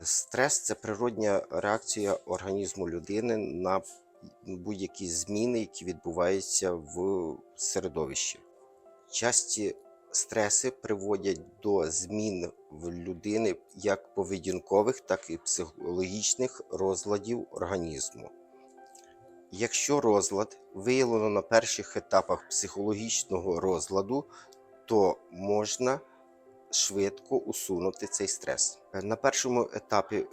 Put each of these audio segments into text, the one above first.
Стрес це природня реакція організму людини на будь-які зміни, які відбуваються в середовищі. Часті стреси приводять до змін в людини як поведінкових, так і психологічних розладів організму. Якщо розлад виявлено на перших етапах психологічного розладу, то можна швидко усунути цей стрес. Е, На першому етапі е,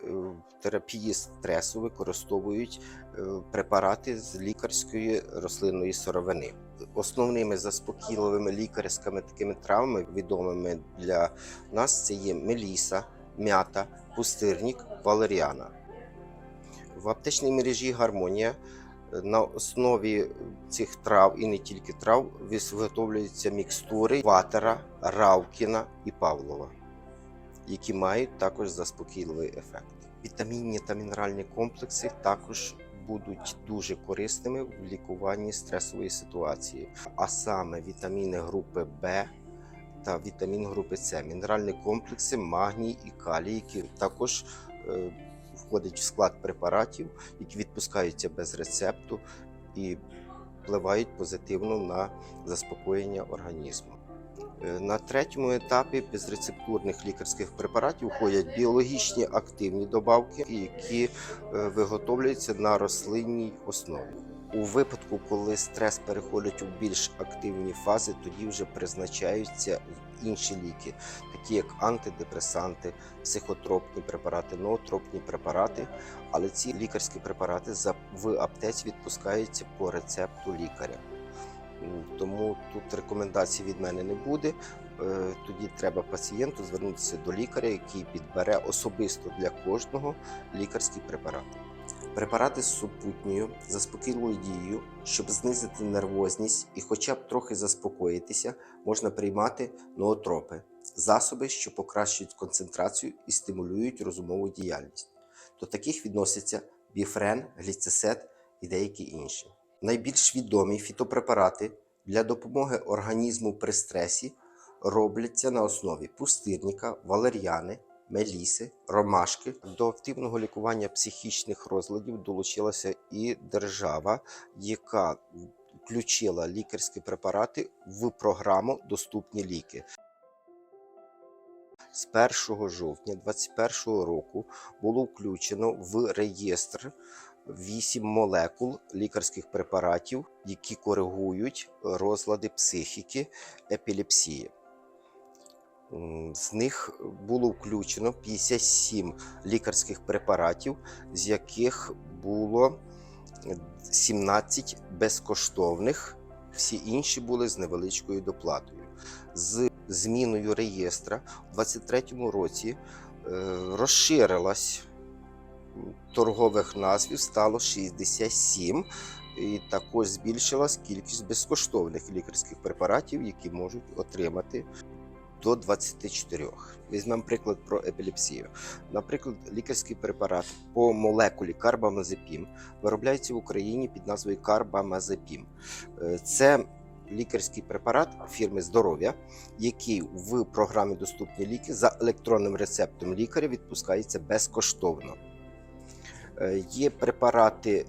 терапії стресу використовують е, препарати з лікарської рослинної сировини. Основними заспокійливими лікарськими такими травмами, відомими для нас, це є меліса, м'ята, пустирник, валеріана. В аптечній мережі Гармонія на основі цих трав і не тільки трав виготовлюються мікстури ватера, равкіна і павлова, які мають також заспокійливий ефект. Вітамінні та мінеральні комплекси також будуть дуже корисними в лікуванні стресової ситуації, а саме вітаміни групи В та вітамін групи С, мінеральні комплекси, магній і калій, які також е, входять в склад препаратів, які відпускаються без рецепту і впливають позитивно на заспокоєння організму. Е, На третьому етапі безрецептурних лікарських препаратів входять біологічні активні добавки, які виготовляються виготовлюються на рослинній основі. У випадку, коли стрес переходить у більш активні фази, тоді вже призначаються інші ліки, такі як антидепресанти, психотропні препарати, ноотропні препарати. Але ці лікарські препарати в аптеці відпускаються по рецепту лікаря. Тому тут рекомендацій від мене не буде. Е, Тоді треба пацієнту звернутися до лікаря, який підбере особисто для кожного лікарський препарат. Препарати з супутньою заспокійливою дією, щоб знизити нервозність і хоча б трохи заспокоїтися, можна приймати ноотропи засоби, що покращують концентрацію і стимулюють розумову діяльність. До таких відносяться біфрен, гліцесет і деякі інші. Найбільш відомі фітопрепарати для допомоги організму при стресі робляться на основі пустирника, валер'яни, меліси, ромашки. До активного лікування психічних розладів долучилася і держава, яка включила лікарські препарати в програму Доступні ліки. З 1 жовтня 2021 року було включено в реєстр 8 молекул лікарських препаратів, які коригують розлади психіки, епілепсії. З них було включено 57 лікарських препаратів, з яких було 17 безкоштовних, всі інші були з невеличкою доплатою. З зміною реєстра у 2023 році е, розширилась торгових назвів, стало 67, і також збільшилась кількість безкоштовних лікарських препаратів, які можуть отримати до 24. Візьмемо приклад про епілепсію. Наприклад, лікарський препарат по молекулі карбамазепім виробляється в Україні під назвою карбамазепім. Е, Це лікарський препарат фірми здоров'я, який в програмі Доступні ліки за електронним рецептом лікаря відпускається безкоштовно. Е, Є препарати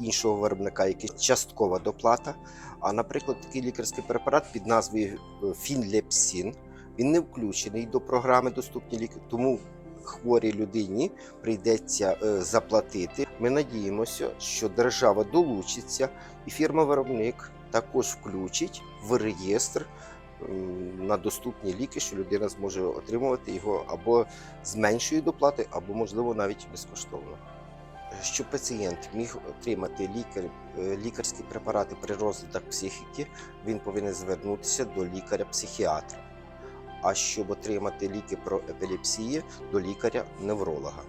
іншого виробника, які часткова доплата. А, наприклад, такий лікарський препарат під назвою Фінлепсін, він не включений до програми Доступні ліки, тому хворій людині прийдеться е, заплатити. Ми надіємося, що держава долучиться, і фірма-виробник також включить в реєстр на доступні ліки, що людина зможе отримувати його або з меншою доплатою, або, можливо, навіть безкоштовно. Щоб пацієнт міг отримати лікар, е, лікарські препарати при розладах психіки, він повинен звернутися до лікаря-психіатра. А щоб отримати ліки про епілепсії, до лікаря-невролога.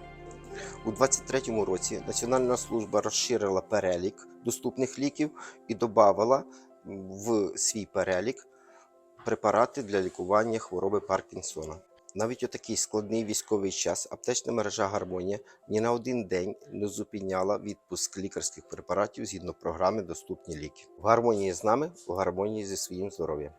У 2023 році Національна служба розширила перелік доступних ліків і додавала в свій перелік препарати для лікування хвороби Паркінсона. Навіть у такий складний військовий час аптечна мережа Гармонія ні на один день не зупиняла відпуск лікарських препаратів згідно програми Доступні ліки. В гармонії з нами, в гармонії зі своїм здоров'ям.